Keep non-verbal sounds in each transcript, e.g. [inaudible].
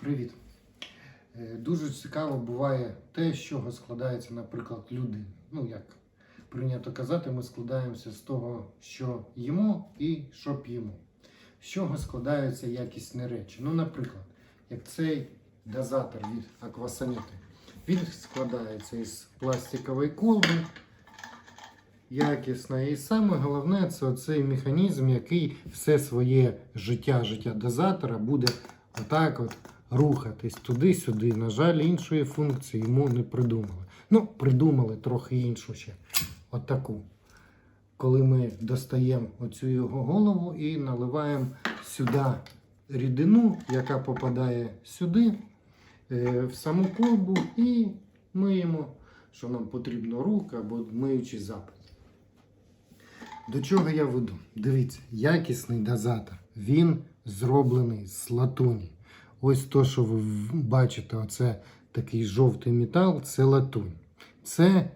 Привіт. Е, Дуже цікаво буває те, з чого складається, наприклад, людина. Ну, як прийнято казати, ми складаємося з того, що їмо і що п'ємо. З чого складаються якісні речі. Ну, наприклад, як цей дозатор від аквасаніти. Він складається із пластикової колби, якісна. І саме головне це оцей механізм, який все своє життя, життя дозатора буде отак от рухатись туди-сюди. На жаль, іншої функції йому не придумали. Ну, придумали трохи іншу ще. Отаку. Коли ми достаємо оцю його голову і наливаємо сюди рідину, яка попадає сюди, е, в саму колбу, і миємо, що нам потрібно рук або миючий запит. До чого я веду? Дивіться, якісний дозатор. Він зроблений з латуні. Ось то, що ви бачите, оце такий жовтий метал, це латунь. Це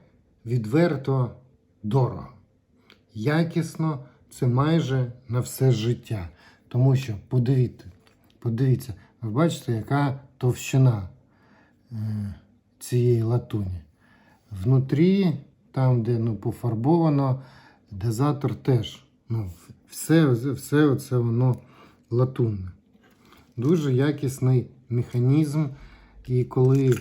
відверто дорого. Якісно, це майже на все життя. Тому що подивіться, подивіться, ви бачите, яка товщина е, цієї латуні. Внутрі, там, де ну, пофарбовано, дозатор теж. Ну, все, все оце воно латунне. Дуже якісний механізм. І коли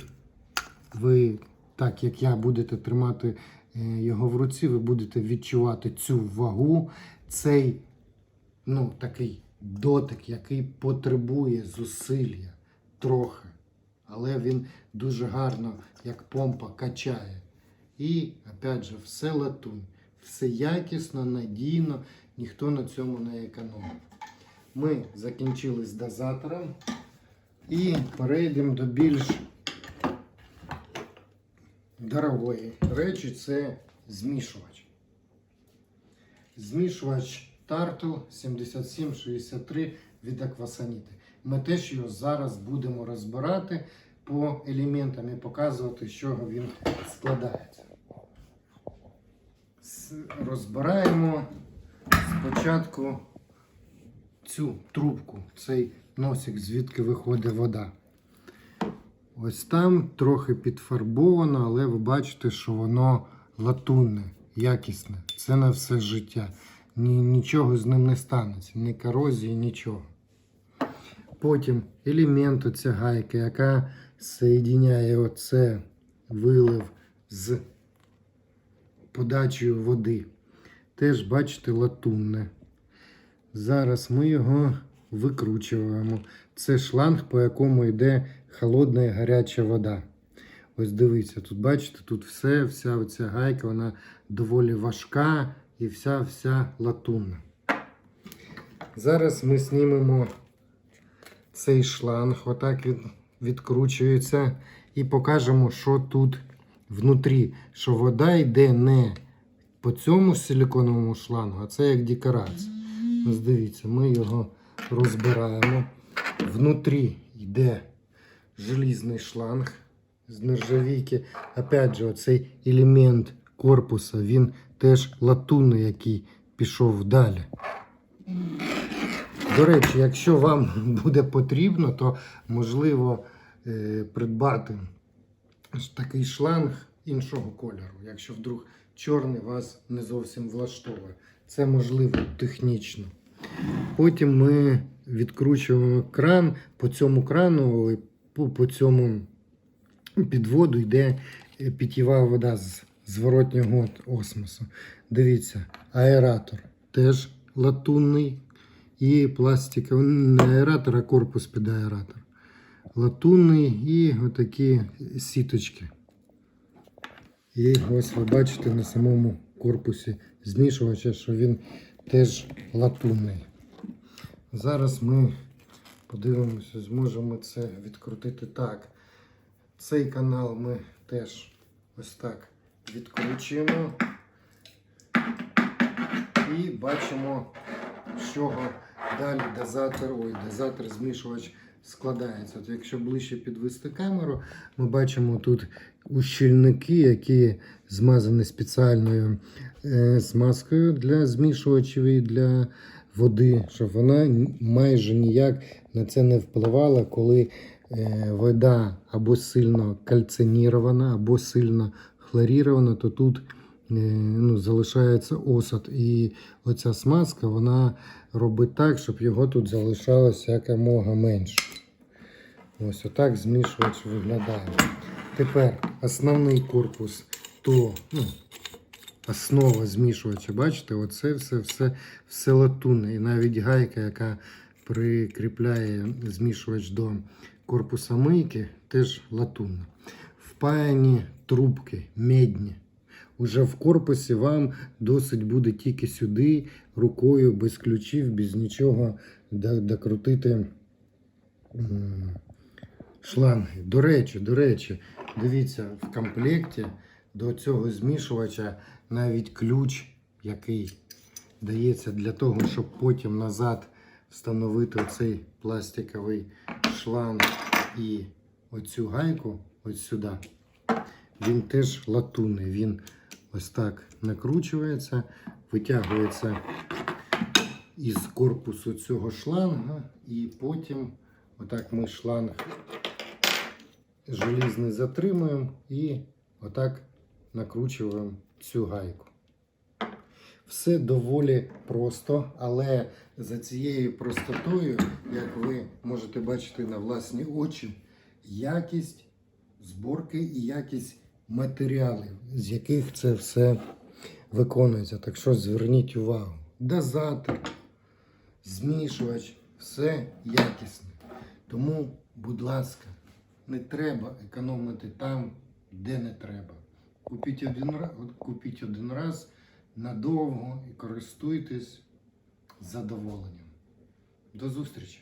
ви, так як я, будете тримати е, його в руці, ви будете відчувати цю вагу, цей ну, такий дотик, який потребує зусилля трохи. Але він дуже гарно, як помпа, качає. І, опять же, все латунь. Все якісно, надійно, ніхто на цьому не економив. Ми закінчили з дозатором і перейдемо до більш дорогої речі це змішувач. Змішувач Turtle 7763 від Аквасаніти. Ми теж його зараз будемо розбирати по елементам і показувати, з чого він складається. Розбираємо спочатку цю трубку, цей носик, звідки виходить вода. Ось там трохи підфарбовано, але ви бачите, що воно латунне, якісне. Це на все життя. Ні, нічого з ним не станеться, ні корозії, нічого. Потім елемент, оця гайка, яка соєдиняє оце вилив з подачею води. Теж, бачите, латунне. Зараз ми його викручуємо. Це шланг, по якому йде холодна і гаряча вода. Ось дивіться, тут бачите, тут все, вся оця гайка, вона доволі важка і вся-вся латунна. Зараз ми знімемо цей шланг, отак він відкручується, і покажемо, що тут внутрі. Що вода йде не по цьому силиконовому шлангу, а це як декорація. Ось дивіться, ми його розбираємо. Внутрі йде желізний шланг з нержавійки. Опять же, оцей елемент корпуса, він теж латунний, який пішов далі. До речі, якщо вам [laughs] буде потрібно, то можливо е, придбати такий шланг іншого кольору, якщо вдруг чорний вас не зовсім влаштовує. Це можливо технічно. Потім ми відкручуємо кран. По цьому крану, по цьому підводу йде е, питєва вода з зворотнього осмосу. Дивіться, аератор теж латунний і пластиковий, не аератор, а корпус під аератор. Латунний і отакі сіточки. І ось ви бачите на самому корпусі змішувача, що він теж латунний. Зараз ми подивимося, зможемо це відкрутити так. Цей канал ми теж ось так відкручуємо. І бачимо, з чого далі дозатор, ой, дозатор змішувач складається. От якщо ближче підвести камеру, ми бачимо тут ущільники, які змазані спеціальною е, смазкою для змішувачів і для води, щоб вона майже ніяк на це не впливала, коли е, вода або сильно кальцинірована, або сильно хлорірована, то тут е, ну, залишається осад. І оця смазка вона робить так, щоб його тут залишалося якомога менше. Ось отак змішувач виглядає. Тепер основний корпус, то ну, основа змішувача, бачите, оце все, все, все латунне. І навіть гайка, яка прикріпляє змішувач до корпуса мийки, теж латунна. Впаяні трубки медні. Уже в корпусі вам досить буде тільки сюди рукою, без ключів, без нічого докрутити шланги. До речі, до речі, дивіться, в комплекті до цього змішувача навіть ключ, який дається для того, щоб потім назад встановити оцей пластиковий шланг і оцю гайку ось сюди. Він теж латунний. Він ось так накручується, витягується із корпусу цього шланга, і потім отак ми шланг желізний затримуємо і отак накручуємо цю гайку. Все доволі просто, але за цією простотою, як ви можете бачити на власні очі, якість зборки і якість матеріалів, з яких це все виконується. Так що зверніть увагу. Дозатор, змішувач, все якісне. Тому, будь ласка, не треба економити там, де не треба. Купіть один, раз, купіть один раз надовго і користуйтесь задоволенням. До зустрічі!